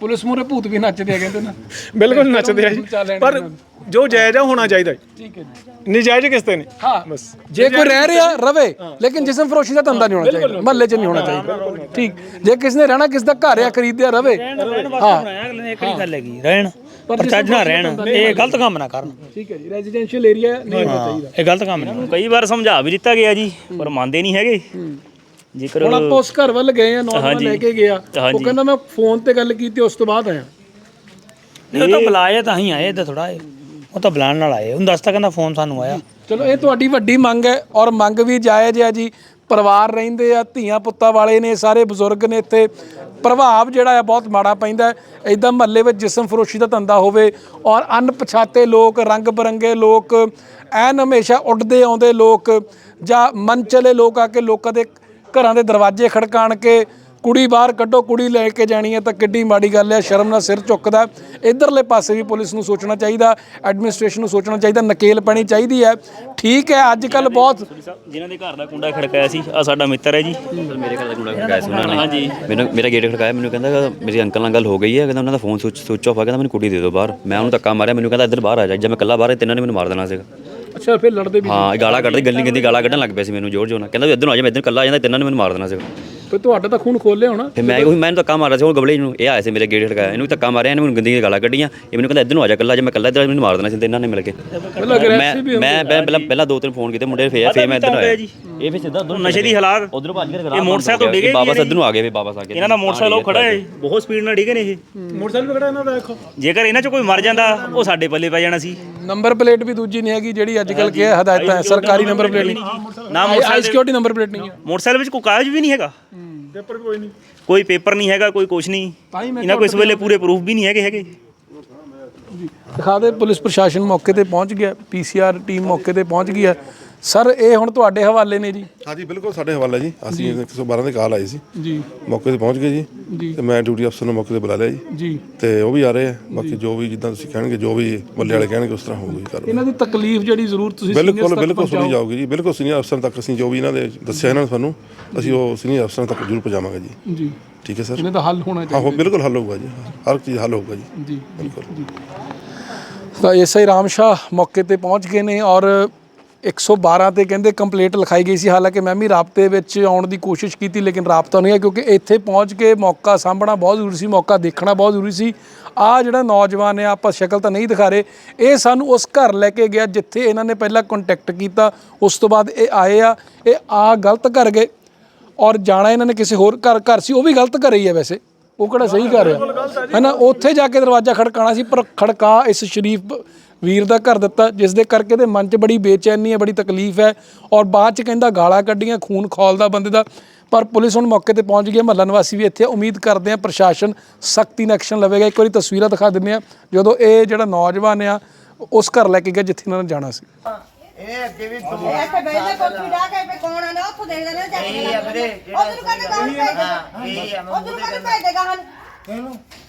ਪੁਲਿਸ ਮੂਰੇ ਭੂਤ ਵੀ ਨੱਚਦੇ ਆ ਕਹਿੰਦੇ ਨਾ। ਬਿਲਕੁਲ ਨੱਚਦੇ ਆ ਜੀ। ਚੱਲ ਲੈਣੇ ਪਰ ਜੋ ਜਾਇਜ਼ ਆ ਹੋਣਾ ਚਾਹੀਦਾ ਜੀ। ਠੀਕ ਹੈ ਜੀ। ਨਜਾਇਜ਼ ਕਿਸ ਤੇ ਨੇ? ਹਾਂ। ਬਸ। ਜੇ ਕੋਈ ਰਹਿ ਰਿਹਾ ਰਵੇ ਲੇਕਿਨ ਜਿਸਮ ਫਰੋਸ਼ੀ ਦਾ ਧੰਦਾ ਨਹੀਂ ਹੋਣਾ ਚਾਹੀਦਾ। ਮਹੱਲੇ 'ਚ ਨਹੀਂ ਹੋਣਾ ਚਾਹੀਦਾ। ਠੀਕ। ਜੇ ਕਿਸ ਨੇ ਰਹਿਣਾ ਕਿਸ ਦਾ ਘਰ ਆ ਖਰੀਦਿਆ ਰਵੇ। ਹਾਂ। ਅਗਲੇ ਨੇ ਇੱਕ ਹੀ। ਗੱਲ ਹੈਗੀ ਰਹਿਣ। ਪਰ ਚੱਜ ਨਾ ਰਹਿਣ। ਇਹ ਗਲਤ ਕੰਮ ਨਾ ਕਰਨ। ਠੀਕ ਹੈ ਜੀ ਰੈਜ਼ੀਡੈਂਸ਼ੀਅਲ ਏਰੀਆ ਨਹੀਂ ਹੋਣਾ ਚਾਹੀਦਾ। ਇਹ ਗਲਤ ਕੰਮ ਨਹੀਂ। ਕਈ ਵਾਰ ਸਮਝਾ ਵੀ ਦਿੱਤਾ ਗਿਆ ਜੀ ਪਰ ਮੰਨਦੇ ਨਹੀਂ ਹੈਗੇ। ਜੇਕਰ ਹੁਣ ਆਪਾਂ ਉਸ ਘਰ ਵੱਲ ਗਏ ਆ ਨੌਜਵਾਨ। ਲੈ ਕੇ ਗਿਆ ਉਹ। ਕਹਿੰਦਾ ਮੈਂ ਫੋਨ ਤੇ ਗੱਲ ਕੀਤੀ ਉਸ ਤੋਂ ਬਾਅਦ ਆਇਆ। ਇਹ ਤਾਂ ਬੁਲਾਏ ਤਾਂ ਹੀ ਆਏ ਤਾਂ ਥੋੜਾ ਉਹ ਤਾਂ ਬੁਲਾਉਣ ਨਾਲ ਆਏ। ਉਹਨੂੰ ਦੱਸਤਾ ਕਹਿੰਦਾ ਫੋਨ ਸਾਨੂੰ ਆਇਆ। ਚਲੋ ਇਹ ਤੁਹਾਡੀ ਵੱਡੀ ਮੰਗ ਹੈ ਔਰ ਮੰਗ ਵੀ ਜਾਇਜ਼ ਹੈ ਜੀ। ਪਰਿਵਾਰ ਰਹਿੰਦੇ ਆ, ਧੀਆਂ ਪੁੱਤਾਂ ਵਾਲੇ ਨੇ, ਸਾਰੇ ਬਜ਼ੁਰਗ ਨੇ ਇੱਥੇ। ਪ੍ਰਭਾਵ ਜਿਹੜਾ ਆ ਬਹੁਤ ਮਾੜਾ ਪੈਂਦਾ ਇਦਾਂ ਮਹੱਲੇ ਵਿੱਚ ਜਿਸਮ ਫਰੋਸ਼ੀ ਦਾ ਧੰਦਾ ਹੋਵੇ ਔਰ ਅਣਪਛਾਤੇ ਲੋਕ, ਰੰਗ ਬਰੰਗੇ ਲੋਕ, ਐਨ ਹਮੇਸ਼ਾ ਉੱਡਦੇ ਆਉਂਦੇ ਲੋਕ ਜਾਂ ਮਨ ਚਲੇ ਲੋਕ ਆ ਕੇ ਲੋਕਾਂ ਦੇ ਘਰਾਂ ਦੇ ਦਰਵਾਜ਼ੇ ਖੜਕਾਣ ਕੇ ਕੁੜੀ ਬਾਹਰ ਕੱਢੋ ਕੁੜੀ ਲੈ ਕੇ ਜਾਣੀ ਹੈ ਤਾਂ ਕਿੱਡੀ ਮਾੜੀ ਗੱਲ ਹੈ ਸ਼ਰਮ ਨਾਲ ਸਿਰ ਝੁੱਕਦਾ ਇਧਰਲੇ ਪਾਸੇ ਵੀ ਪੁਲਿਸ ਨੂੰ ਸੋਚਣਾ ਚਾਹੀਦਾ ਐਡਮਿਨਿਸਟ੍ਰੇਸ਼ਨ ਨੂੰ ਸੋਚਣਾ ਚਾਹੀਦਾ ਨਕੇਲ ਪੈਣੀ ਚਾਹੀਦੀ ਹੈ। ਠੀਕ ਹੈ ਅੱਜ ਕੱਲ ਬਹੁਤ ਜਿਨ੍ਹਾਂ ਦੇ ਘਰ ਦਾ ਕੁੰਡਾ ਖੜਕਾਇਆ ਸੀ ਆ ਸਾਡਾ ਮਿੱਤਰ ਹੈ ਜੀ। ਮੇਰੇ ਘਰ ਦਾ ਕੁੰਡਾ ਖੜਕਾਇਆ ਸੀ ਉਹਨਾਂ ਨੇ। ਹਾਂਜੀ। ਮੈਨੂੰ ਮੇਰਾ ਗੇਟ ਖੜਕਾਇਆ ਮੈਨੂੰ ਕਹਿੰਦਾ ਮੇਰੀ ਅੰਕਲ ਨਾਲ ਗੱਲ ਹੋ ਗਈ ਹੈ ਕਹਿੰਦਾ ਉਹਨਾਂ ਦਾ ਫੋਨ ਸੁਚ ਸੁਚ ਆਫ ਆ ਕਹਿੰਦਾ ਮੈਨੂੰ ਕੁੜੀ ਦੇ ਦਿਓ ਬਾਹਰ। ਮੈਂ ਉਹਨੂੰ ਧੱਕਾ ਮਾਰਿਆ ਮੈਨੂੰ ਕਹਿੰਦਾ ਇੱਧਰ ਬਾਹਰ ਆ ਜਾ ਜਦ ਮੈਂ ਇਕੱਲਾ ਬਾਹਰ ਤਿੰਨਾਂ ਨੇ ਮੈਨੂੰ ਮਾਰ ਦੇਣਾ ਸੀਗਾ। ਅੱਛਾ ਫਿਰ ਲੜਦੇ ਵੀ ਹਾਂ ਗਾਲਾਂ ਕੱਢਦੇ ਗੰਦੀ ਗੰਦੀ ਗਾਲਾਂ ਕੱਢਣ ਲੱਗ ਪਿਆ ਸੀ ਮੈਨੂੰ ਜ਼ੋਰ ਜ਼ੋਰ ਨਾਲ। ਕਹਿੰਦਾ ਵੀ ਇੱਧਰ ਨੂੰ ਆ ਜਾ ਮੈਂ ਇੱਧਰ ਇਕੱਲਾ ਆ ਜਾਂਦਾ ਤਿੰਨਾਂ ਨੇ ਮੈਨੂੰ ਮਾਰ ਦੇਣਾ ਸੀਗਾ। ਫਿਰ ਤੁਹਾਡਾ ਤਾਂ ਖੂਨ ਖੋਲਿਆ ਹੋਣਾ। ਫਿਰ ਮੈਂ ਉਹੀ ਮੈਨੂੰ ਧੱਕਾ ਮਾਰਿਆ ਸੀ ਉਹ ਗਬਲੇ ਨੂੰ ਇਹ ਆਇਆ ਸੀ ਮੇਰੇ ਗੇਟ ਖੜਕਾਇਆ ਇਹਨੂੰ ਧੱਕਾ ਮਾਰਿਆ ਇਹਨੇ ਮੈਨੂੰ ਗੰਦੀਆਂ ਗਾਲਾਂ ਕੱਢੀਆਂ। ਇਹ ਮੈਨੂੰ ਕਹਿੰਦਾ ਇੱਧਰ ਨੂੰ ਆ ਜਾ ਇਕੱਲਾ ਜੇ ਮੈਂ ਇਕੱਲਾ ਇੱਧਰ ਮੈਨੂੰ ਮਾਰ ਦੇਣਾ ਸੀ ਤਿੰਨਾਂ ਨੇ ਮਿਲ ਕੇ। ਮੈਂ ਮੈਂ ਮੈਂ ਪਹਿਲਾਂ ਪਹਿਲਾਂ ਦੋ ਤਿੰਨ ਫੋਨ ਕੀਤੇ ਮੁੰਡੇ ਫੇਰ ਫੇਰ ਮੈਂ ਇੱਧਰ ਆਇਆ। ਇਹ ਵੀ ਸਿੱਧਾ ਉਧਰ ਨਸ਼ੇ ਦੀ ਹਾਲਾਤ ਉਧਰੋਂ ਭੱਜ ਕੇ ਇਹ ਮੋਟਰਸਾਈਕਲ ਤੋਂ ਡਿੱਗੇ ਬਾਬਾ ਇੱਧਰ ਨੂੰ ਆ ਗਏ ਵੀ ਬਾਬਾ ਆ ਕੇ ਇਹਨਾਂ ਦਾ ਮੋਟਰਸਾਈਕਲ ਉਹ ਖੜਾ ਹੈ ਬਹੁਤ ਸਪੀਡ ਨਾਲ ਡਿੱਗੇ ਨੇ ਇਹ। ਮੋਟਰਸਾਈਕਲ ਵੀ ਖੜਾ ਇਹਨਾਂ ਦਾ ਦੇਖੋ। ਜੇਕਰ ਇਹਨਾਂ ਚੋਂ ਕੋਈ ਮਰ ਜਾਂਦਾ ਉਹ ਸਾਡੇ ਪੱਲੇ ਪੈ ਜਾਣਾ ਸੀ। ਨੰਬਰ ਪਲੇਟ ਵੀ ਦੂਜੀ ਨਹੀਂ ਹੈਗੀ ਜਿਹੜੀ ਅੱਜ ਕੱਲ ਕੀ ਹਦਾਇਤਾਂ ਸਰਕਾਰੀ ਨੰਬਰ ਪਲੇਟ ਨਹੀਂ। ਨਾ ਮੋਟਰਸਾਈਕਲ ਸਿਕਿਉਰਿਟੀ ਨੰਬਰ ਪਲੇਟ ਨਹੀਂ ਹੈ। ਮੋਟਰਸਾਈਕਲ ਵਿੱਚ ਕੋਈ ਕਾਗਜ਼ ਵੀ ਨਹੀਂ ਹੈਗਾ? ਪੇਪਰ ਵੀ ਕੋਈ ਨਹੀਂ। ਕੋਈ ਪੇਪਰ ਨਹੀਂ ਹੈਗਾ ਕੋਈ ਕੁਛ ਨਹੀਂ। ਤਾਂ ਹੀ ਮੈਂ ਇਹਨਾਂ ਕੋਲ ਇਸ ਵੇਲੇ ਪੂਰੇ ਪ੍ਰੂਫ ਵੀ ਨਹੀਂ ਹੈਗੇ ਹੈਗੇ। ਦਿਖਾ ਦੇ ਪੁਲਿਸ ਪ੍ਰਸ਼ਾਸਨ ਮੌਕੇ ਤੇ ਪਹੁੰਚ ਗਿਆ ਪੀਸੀਆਰ ਟੀਮ ਮੌਕੇ ਤੇ ਪਹੁੰਚ ਗਈ ਹੈ। ਸਰ ਇਹ ਹੁਣ ਤੁਹਾਡੇ ਹਵਾਲੇ ਨੇ ਜੀ। ਹਾਂਜੀ ਬਿਲਕੁਲ ਸਾਡੇ ਹਵਾਲੇ ਜੀ। ਅਸੀਂ 112 ਦੇ ਕਾਲ ਆਈ ਸੀ। ਜੀ। ਮੌਕੇ ਤੇ ਪਹੁੰਚ ਗਏ ਜੀ। ਤੇ ਮੈਂ ਡਿਊਟੀ ਅਫਸਰ ਨੂੰ ਮੌਕੇ ਤੇ ਬੁਲਾ ਲਿਆ ਜੀ। ਜੀ। ਤੇ ਉਹ ਵੀ ਆ ਰਹੇ ਆ। ਬਾਕੀ ਜੋ ਵੀ ਜਿੱਦਾਂ ਤੁਸੀਂ ਕਹਿਣਗੇ ਜੋ ਵੀ ਮੱਲੇ ਵਾਲੇ ਕਹਿਣਗੇ ਉਸ ਤਰ੍ਹਾਂ ਹੋਊਗੀ ਕਾਰਵਾਈ। ਇਹਨਾਂ ਦੀ ਤਕਲੀਫ ਜਿਹੜੀ ਜ਼ਰੂਰ ਤੁਸੀਂ ਬਿਲਕੁਲ ਬਿਲਕੁਲ ਸੁਣੀ। ਜਾਊਗੀ ਜੀ। ਬਿਲਕੁਲ ਸੀਨੀਅਰ ਅਫਸਰ ਤੱਕ ਅਸੀਂ ਜੋ ਵੀ ਇਹਨਾਂ ਦੇ ਦੱਸਿਆ ਇਹਨਾਂ ਨੇ ਸਾਨੂੰ ਅਸੀਂ ਉਹ ਸੀਨੀਅਰ ਅਫਸਰਾਂ ਤੱਕ ਜ਼ਰੂਰ ਪਹੁੰਚਾਵਾਂਗੇ ਜੀ। ਜੀ। ਠੀਕ ਹੈ ਸਰ। ਇਹਨਾਂ ਦਾ ਹੱਲ ਹੋਣਾ ਚਾਹੀਦਾ। ਹੋ ਬਿਲਕੁਲ ਹੱਲ ਹੋਊਗਾ ਜੀ। ਹਰ ਚੀਜ਼ ਹੱਲ ਹੋਊਗਾ ਜੀ। ਜੀ। ਬਿਲਕੁਲ। ਤਾਂ ਐਸਆਈ ਰਾਮ ਸ਼ਾਹ ਮੌਕੇ ਤੇ ਪਹੁੰਚ ਗਏ ਨੇ ਔਰ 112 ਤੇ ਕਹਿੰਦੇ ਕੰਪਲੇਂਟ ਲਿਖਾਈ ਗਈ ਸੀ। ਹਾਲਾਂਕਿ ਮੈਂ ਵੀ ਰਾਬਤੇ ਵਿੱਚ ਆਉਣ ਦੀ ਕੋਸ਼ਿਸ਼ ਕੀਤੀ ਲੇਕਿਨ ਰਾਬਤਾ ਨਹੀਂ ਹੈ ਕਿਉਂਕਿ ਇੱਥੇ ਪਹੁੰਚ ਕੇ ਮੌਕਾ ਸਾਂਭਣਾ ਬਹੁਤ ਜ਼ਰੂਰੀ ਸੀ ਮੌਕਾ ਦੇਖਣਾ ਬਹੁਤ ਜ਼ਰੂਰੀ ਸੀ। ਆ ਜਿਹੜਾ ਨੌਜਵਾਨ ਹੈ ਆਪਾਂ ਸ਼ਕਲ ਤਾਂ ਨਹੀਂ ਦਿਖਾ ਰਹੇ। ਇਹ ਸਾਨੂੰ ਉਸ ਘਰ ਲੈ ਕੇ ਗਿਆ ਜਿੱਥੇ ਇਹਨਾਂ ਨੇ ਪਹਿਲਾਂ ਕੰਟੈਕਟ ਕੀਤਾ। ਉਸ ਤੋਂ ਬਾਅਦ ਇਹ ਆਏ ਆ ਇਹ ਆ ਗਲਤ ਕਰ ਗਏ। ਔਰ ਜਾਣਾ ਇਹਨਾਂ ਨੇ ਕਿਸੇ ਹੋਰ ਘਰ ਘਰ ਸੀ ਉਹ ਵੀ ਗਲਤ ਘਰ ਹੀ ਹੈ ਵੈਸੇ। ਉਹ ਕਿਹੜਾ ਸਹੀ ਘਰ ਹੈ ਹੈਨਾ ਉੱਥੇ ਜਾ ਕੇ ਦਰਵਾਜ਼ਾ ਖੜਕਾਣਾ ਸੀ ਪਰ ਖੜਕਾ ਇਸ ਸ਼ਰੀਫ ਵੀਰ ਦਾ ਘਰ ਦਿੱਤਾ ਜਿਸ ਦੇ ਕਰਕੇ ਦੇ ਮਨ 'ਚ ਬੜੀ ਬੇਚੈਨੀ ਹੈ ਬੜੀ ਤਕਲੀਫ ਹੈ ਔਰ ਬਾਅਦ 'ਚ ਕਹਿੰਦਾ ਗਾਲਾਂ ਕੱਢੀਆਂ ਖੂਨ ਖੌਲਦਾ ਬੰਦੇ ਦਾ। ਪਰ ਪੁਲਿਸ ਹੁਣ ਮੌਕੇ ਤੇ ਪਹੁੰਚ ਗਈ ਹੈ ਮਹੱਲਾ ਨਿਵਾਸੀ ਵੀ ਇੱਥੇ। ਉਮੀਦ ਕਰਦੇ ਆ ਪ੍ਰਸ਼ਾਸਨ ਸਖਤੀ ਨਾਲ ਐਕਸ਼ਨ ਲਵੇਗਾ। ਇੱਕ ਵਾਰੀ ਤਸਵੀਰਾਂ ਦਿਖਾ ਦਿੰਦੇ ਆ ਜਦੋਂ ਇਹ ਜਿਹੜਾ ਨੌਜਵਾਨ ਆ ਉਸ ਘਰ ਲੈ ਕੇ ਗਿਆ ਜਿੱਥੇ ਇਹਨਾਂ ਨੇ ਜਾਣਾ ਸੀ। ਇਹ ਅੱਗੇ ਵੀ ਦੋ ਇੱਥੇ ਬੈਠੇ ਕੋਠੀ ਡਾ ਕੇ ਵੀ ਕੌਣ ਆਂਦਾ ਉੱਥੋਂ ਦੇਖਦੇ ਨੇ ਜਾ ਇਹ ਆ ਵੀਰੇ, ਕੇ ਉਧਰ ਕਹਿੰਦੇ ਗਾਹਨ ਭੇਜ ਇਹ ਆ, ਦੇ ਮੈਂ ਉਧਰ ਕਹਿੰਦੇ ਭੇਜ ਦੇ ਗਾਹਨ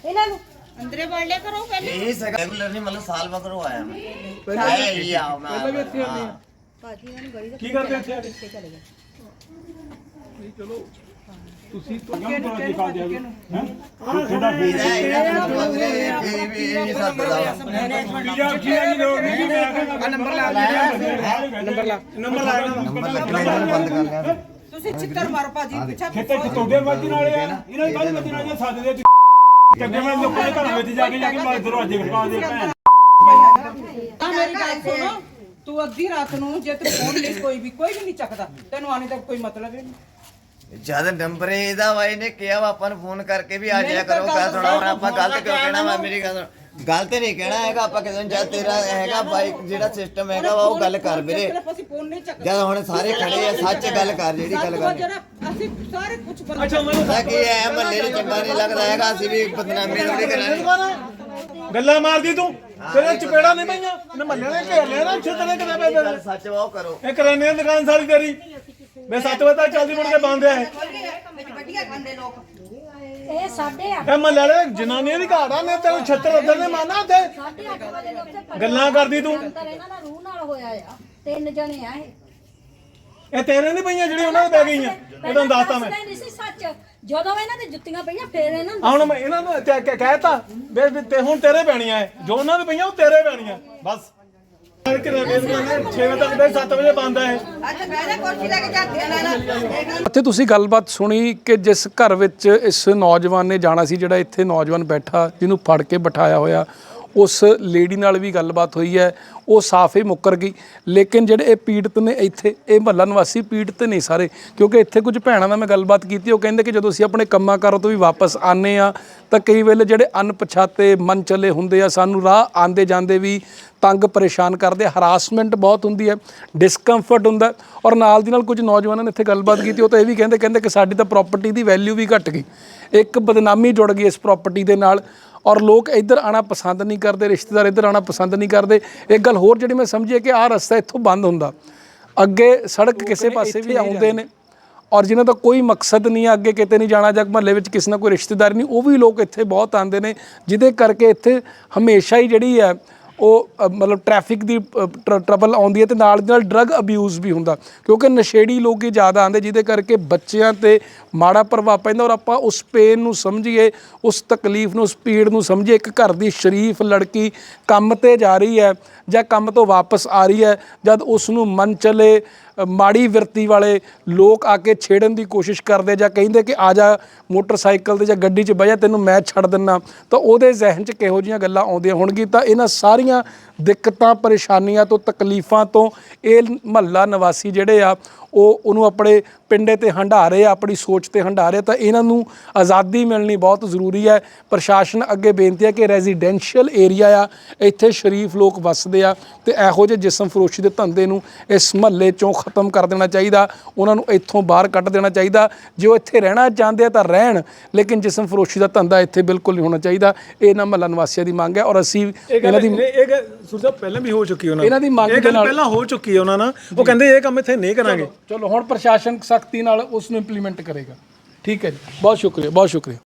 ਇਹਨਾਂ ਨੂੰ। ਅੰਦਰੇ ਵੜ ਲਿਆ ਕਰੋ ਪਹਿਲੇ। ਇਹ ਸਗਾ ਰੈਗੂਲਰ ਨਹੀਂ ਮਤਲਬ ਸਾਲ ਮਗਰੋਂ ਆਇਆ ਮੈਂ। ਆਇਆ ਹੀ ਆ ਮੈਂ ਪਹਿਲਾਂ ਵੀ ਇੱਥੇ ਆਉਂਦੇ ਆ। ਕੀ ਕਰਦੇ ਇੱਥੇ? ਆ ਕੇ ਇਹਦਾ ਇਹ ਵੀ ਇਹ ਸੱਤ ਦਾ ਤੁਸੀਂ ਚਿੱਤਰ ਮਾਰੋ ਭਾਜੀ ਪਿੱਛੇ ਤੁਹਾਡੇ ਮਰਜ਼ੀ ਨਾਲ ਆ ਇਹਨਾਂ ਦੀ ਕਾਹਦੀ ਮਰਜ਼ੀ ਨਾਲ ਸਾਡੇ ਦੇ ਚੰਗੇ ਮੈਂ ਲੋਕਾਂ ਦੇ ਘਰਾਂ ਵਿੱਚ ਜਾ ਕੇ ਜਾ ਕੇ ਮੈਂ ਦਰਵਾਜ਼ੇ ਖੜਕਾ ਦੇ ਭੈਣ। ਤਾਂ ਮੇਰੀ ਗੱਲ ਸੁਣੋ ਤੂੰ ਅੱਧੀ ਰਾਤ ਨੂੰ ਜੇ ਤੂੰ ਫੋਨ ਲਈ ਕੋਈ ਵੀ ਕੋਈ ਵੀ ਨਹੀਂ ਚੱਕਦਾ ਤੈਨੂੰ ਆਣੇ ਦਾ ਕੋਈ ਮਤਲਬ ਹੀ ਨਹੀਂ। ਜਦ ਨੰਬਰ ਇਹਦਾ ਵਾਈ ਨੇ ਕਿਹਾ ਵਾ ਆਪਾਂ ਨੂੰ ਫੋਨ ਕਰਕੇ ਵੀ ਆ ਜਾਇਆ ਕਰੋ ਕਾ ਥੋੜਾ ਹੁਣ ਆਪਾਂ ਗਲਤ ਕਿਉਂ ਕਹਿਣਾ ਵਾ ਮੇਰੀ ਗੱਲ ਸੁਣ। ਗਲਤ ਨਹੀਂ ਕਹਿਣਾ ਹੈਗਾ ਆਪਾਂ ਕਿਸੇ ਨੂੰ ਜਦ ਤੇਰਾ ਹੈਗਾ ਬਾਈਕ ਜਿਹੜਾ ਸਿਸਟਮ ਹੈਗਾ ਵਾ ਉਹ ਗੱਲ ਕਰ ਵੀਰੇ। ਸਿਰਫ ਅਸੀਂ ਫੋਨ ਨਹੀਂ ਚੱਕਦੇ। ਜਦ ਹੁਣ ਸਾਰੇ ਖੜੇ ਆ ਸੱਚ ਗੱਲ ਕਰ ਜਿਹੜੀ ਗੱਲ ਕਰ। ਅਸੀਂ ਸਾਰੇ ਕੁਝ ਬੰਦ ਅੱਛਾ ਮੈਨੂੰ ਪਤਾ ਕੀ ਹੈ ਮਹੱਲੇ ਨੂੰ ਚੰਗਾ ਨਹੀਂ ਲੱਗਦਾ ਹੈਗਾ ਅਸੀਂ ਵੀ ਬਦਨਾਮੀ ਥੋੜੀ ਕਰਾਂਗੇ। ਗੱਲਾਂ ਮਾਰਦੀ ਤੂੰ? ਤੇਰੇ ਚਪੇੜਾ ਨਹੀਂ ਪਈਆਂ? ਇਹਨੇ ਮੱਲੇ ਨੇ ਘੇਰ ਲਿਆ ਨਾ ਕਿਤੇ ਗੱਲ ਸੱਚ ਵਾ ਉਹ ਕਰੋ। ਇਹ ਕਰਾਨੇ ਦੀ ਦੁਕਾਨ ਸਾਰੀ ਤੇਰੀ। ਮੈਂ 7 ਵਜੇ ਤੱਕ ਚੱਲਦੀ ਮੁੜ ਕੇ ਬੰਦ ਵਿੱਚ ਵੱਡੀਆਂ ਖਾਂਦੇ ਲੋਕ ਇਹ ਸਾਡੇ ਆ ਇਹ ਮੱਲੇ ਵਾਲੇ ਜਨਾਨੀਆਂ ਦੀ ਘਾਟ ਆ ਨੇ ਤੈਨੂੰ ਛੱਤਰ ਅੰਦਰ ਨੇ ਮਾਨਾ ਤੇ ਸਾਡੇ 8 ਵਜੇ ਦੇ ਉੱਤੇ ਗੱਲਾਂ ਕਰਦੀ ਤੂੰ। ਅੰਦਰ ਇਹਨਾਂ ਦਾ ਰੂਹ ਨਾਲ ਹੋਇਆ ਆ। ਤਿੰਨ ਜਣੇ ਆ ਇਹ। ਇਹ ਤੇਰੇ ਨਹੀਂ ਪਈਆਂ ਜਿਹੜੀਆਂ ਉਹਨਾਂ ਦੇ ਪੈ ਗਈਆਂ। ਇਹ ਤੁਹਾਨੂੰ ਦੱਸਤਾ ਮੈਂ। ਦੱਸਦੇ ਨਹੀਂ ਸੀ ਸੱਚ। ਜਦੋਂ ਇਹਨਾਂ ਦੇ ਜੁੱਤੀਆਂ ਪਈਆਂ ਫੇਰ ਇਹਨਾਂ ਨੂੰ ਆ ਹੁਣ ਮੈਂ ਇਹਨਾਂ ਨੂੰ ਕਹਿ- ਕਹਿ- ਕਹਿਤਾ ਤੇ ਹੁਣ ਤੇਰੇ ਪੈਣੀਆਂ ਐ ਜੋ ਉਹਨਾਂ ਦੇ ਪਈਆਂ ਉਹ ਤੇਰੇ ਪੈਣੀਆਂ। ਬਸ। ਇੱਥੇ ਤੁਸੀਂ ਗੱਲਬਾਤ ਸੁਣੀ ਕਿ ਜਿਸ ਘਰ ਵਿੱਚ ਇਸ ਨੌਜਵਾਨ ਨੇ ਜਾਣਾ ਸੀ ਜਿਹੜਾ ਇੱਥੇ ਨੌਜਵਾਨ ਬੈਠਾ ਜਿਹਨੂੰ ਫੜ ਕੇ ਬਿਠਾਇਆ ਹੋਇਆ ਉਸ ਲੇਡੀ ਨਾਲ ਵੀ ਗੱਲਬਾਤ ਹੋਈ ਹੈ, ਉਹ ਸਾਫ਼ ਹੀ ਮੁੱਕਰ ਗਈ। ਲੇਕਿਨ ਜਿਹੜੇ ਇਹ ਪੀੜਤ ਨੇ ਇੱਥੇ, ਇਹ ਮਹੱਲਾ ਨਿਵਾਸੀ ਪੀੜਤ ਨੇ ਸਾਰੇ, ਕਿਉਂਕਿ ਇੱਥੇ ਕੁਝ ਭੈਣਾਂ ਨਾਲ ਮੈਂ ਗੱਲਬਾਤ ਕੀਤੀ, ਉਹ ਕਹਿੰਦੇ ਕਿ ਜਦੋਂ ਅਸੀਂ ਆਪਣੇ ਕੰਮਾਂ ਕਾਰਾਂ ਤੋਂ ਵੀ ਵਾਪਸ ਆਨੇ ਆ ਤਾਂ ਕਈ ਵੇਲੇ ਜਿਹੜੇ ਅਣਪਛਾਤੇ ਮਨ ਚਲੇ ਹੁੰਦੇ ਆ, ਸਾਨੂੰ ਰਾਹ ਆਂਦੇ ਜਾਂਦੇ ਵੀ ਤੰਗ ਪਰੇਸ਼ਾਨ ਕਰਦੇ ਹਰਾਸਮੈਂਟ ਬਹੁਤ ਹੁੰਦੀ ਹੈ ਡਿਸਕੰਫਰਟ ਹੁੰਦਾ ਔਰ ਨਾਲ ਦੀ ਨਾਲ ਕੁਝ ਨੌਜਵਾਨਾਂ ਨੇ ਇੱਥੇ ਗੱਲਬਾਤ ਕੀਤੀ, ਉਹ ਤਾਂ ਇਹ ਵੀ ਕਹਿੰਦੇ ਕਹਿੰਦੇ ਕਿ ਸਾਡੀ ਤਾਂ ਪ੍ਰਾਪਰਟੀ ਦੀ ਵੈਲਿਊ ਵੀ ਘਟ ਗਈ। ਇੱਕ ਬਦਨਾਮੀ ਜੁੜ ਗਈ ਇਸ ਪ੍ਰਾਪਰਟੀ ਦੇ ਨਾਲ ਔਰ ਲੋਕ ਇੱਧਰ ਆਣਾ ਪਸੰਦ ਨਹੀਂ ਕਰਦੇ ਰਿਸ਼ਤੇਦਾਰ ਇੱਧਰ ਆਣਾ ਪਸੰਦ ਨਹੀਂ ਕਰਦੇ। ਇੱਕ ਗੱਲ ਹੋਰ ਜਿਹੜੀ ਮੈਂ ਸਮਝੀ ਹੈ ਕਿ ਆਹ ਰਸਤਾ ਇੱਥੋਂ ਬੰਦ ਹੁੰਦਾ। ਅੱਗੇ ਸੜਕ ਕਿਸੇ ਪਾਸੇ ਵੀ ਆਉਂਦੇ ਨੇ ਔਰ ਜਿਨ੍ਹਾਂ ਦਾ ਕੋਈ ਮਕਸਦ ਨਹੀਂ ਅੱਗੇ ਕਿਤੇ ਨਹੀਂ ਜਾਣਾ ਜਾਂ ਮਹੱਲੇ ਵਿੱਚ ਕਿਸੇ ਨਾਲ ਕੋਈ ਰਿਸ਼ਤੇਦਾਰ ਨਹੀਂ ਉਹ ਵੀ ਲੋਕ ਇੱਥੇ ਬਹੁਤ ਆਉਂਦੇ ਨੇ ਜਿਹਦੇ ਕਰਕੇ ਇੱਥੇ ਹਮੇਸ਼ਾ ਹੀ ਜਿਹੜੀ ਹੈ ਉਹ ਮਤਲਬ ਟ੍ਰੈਫਿਕ ਦੀ ਟਰਬਲ ਆਉਂਦੀ ਹੈ ਤੇ ਨਾਲ ਦੀ ਨਾਲ ਡਰੱਗ ਅਬਿਊਜ਼ ਵੀ ਹੁੰਦਾ। ਕਿਉਂਕਿ ਨਸ਼ੇੜੀ ਲੋਕ ਹੀ ਜ਼ਿਆਦਾ ਆਉਂਦੇ, ਜਿਹਦੇ ਕਰਕੇ ਬੱਚਿਆਂ ਤੇ ਮਾੜਾ ਪ੍ਰਭਾਵ ਪੈਂਦਾ ਔਰ ਆਪਾਂ ਉਸ ਪੇਨ ਨੂੰ ਸਮਝੀਏ, ਉਸ ਤਕਲੀਫ ਨੂੰ, ਉਸ ਪੀੜ ਨੂੰ ਸਮਝੀਏ, ਇੱਕ ਘਰ ਦੀ ਸ਼ਰੀਫ ਲੜਕੀ ਕੰਮ ਤੇ ਜਾ ਰਹੀ ਹੈ ਜਾਂ ਕੰਮ ਤੋਂ ਵਾਪਸ ਆ ਰਹੀ ਹੈ, ਜਦ ਉਸ ਨੂੰ ਮਨ ਚਲੇ ਮਾੜੀ ਵਿਰਤੀ ਵਾਲੇ ਲੋਕ ਆ ਕੇ ਛੇੜਨ ਦੀ ਕੋਸ਼ਿਸ਼ ਕਰਦੇ ਜਾਂ ਕਹਿੰਦੇ ਕਿ ਆ ਜਾ ਮੋਟਰਸਾਈਕਲ ਤੇ ਜਾਂ ਗੱਡੀ 'ਚ ਬਹਿ ਜਾ, ਤੈਨੂੰ ਮੈਂ ਛੱਡ ਦਿੰਨਾ। ਤਾਂ ਉਹਦੇ ਜ਼ਿਹਨ 'ਚ ਕਿਹੋ ਜੀਆਂ ਗੱਲਾਂ ਆਉਂਦੀਆਂ ਹੋਣਗੀਆਂ? ਤਾਂ ਇਹਨਾਂ ਸਾਰੀਆਂ ਦਿੱਕਤਾਂ ਪਰੇਸ਼ਾਨੀਆਂ ਤੋਂ ਤਕਲੀਫਾਂ ਤੋਂ ਇਹ ਮਹੱਲਾ ਨਿਵਾਸੀ ਜਿਹੜੇ ਆ ਉਹ ਉਹਨੂੰ ਆਪਣੇ ਪਿੰਡੇ ਤੇ ਹੰਢਾ ਰਹੇ ਆ ਆਪਣੀ ਸੋਚ ਤੇ ਆ, ਤਾਂ ਇਹਨਾਂ ਨੂੰ ਆਜ਼ਾਦੀ ਮਿਲਣੀ ਬਹੁਤ ਜ਼ਰੂਰੀ ਹੈ। ਪ੍ਰਸ਼ਾਸਨ ਅੱਗੇ ਬੇਨਤੀ ਹੈ ਕਿ ਰੈਜ਼ੀਡੈਂਸ਼ੀਅਲ ਏਰੀਆ ਆ ਇੱਥੇ ਸ਼ਰੀਫ ਲੋਕ ਵੱਸਦੇ ਆ ਤੇ ਇਹੋ ਜਿਹੇ ਜਿਸਮ ਫਰੋਸ਼ੀ ਦੇ ਧੰਦੇ ਨੂੰ ਇਸ ਮਹੱਲੇ ਚੋਂ ਖਤਮ ਕਰ ਦੇਣਾ ਚਾਹੀਦਾ ਉਹਨਾਂ ਨੂੰ ਇੱਥੋਂ ਬਾਹਰ ਕੱਢ ਦੇਣਾ ਚਾਹੀਦਾ। ਜੇ ਉਹ ਇੱਥੇ ਰਹਿਣਾ ਚਾਹੁੰਦੇ ਆ ਤਾਂ ਰਹਿਣ ਲੇਕਿਨ ਜਿਸਮ ਫਰੋਸ਼ੀ ਦਾ ਧੰਦਾ ਇੱਥੇ ਬਿਲਕੁਲ ਨਹੀਂ ਹੋਣਾ ਚਾਹੀਦਾ। ਇਹ ਨਾ ਮਹੱਲਾ ਨਿਵਾਸੀਆਂ ਦੀ ਮੰਗ ਹੈ ਔਰ ਅਸੀਂ ਇਹਨਾਂ ਦੀ ਇਹ ਸੁਰਜਾ ਪਹਿਲਾਂ ਵੀ ਹੋ ਚੁੱਕੀ ਉਹਨਾਂ ਇਹਨਾਂ ਦੀ ਮੰਗ ਇਹ ਦੇ ਗੱਲ ਨਾਲ- ਪਹਿਲਾਂ ਹੋ ਚੁੱਕੀ ਹੈ ਉਹਨਾਂ ਨਾਲ। ਉਹ ਕਹਿੰਦੇ ਇਹ ਕੰਮ ਇੱਥੇ ਨਹੀਂ ਕਰਾਂਗੇ। ਚਲੋ ਹੁਣ ਪ੍ਰਸ਼ਾਸਨ ਸਖਤੀ ਨਾਲ ਉਸ ਨੂੰ ਇੰਪਲੀਮੈਂਟ ਕਰੇਗਾ। ਠੀਕ ਹੈ ਜੀ। ਬਹੁਤ ਸ਼ੁਕਰੀਆ ਬਹੁਤ ਸ਼ੁਕਰੀਆ।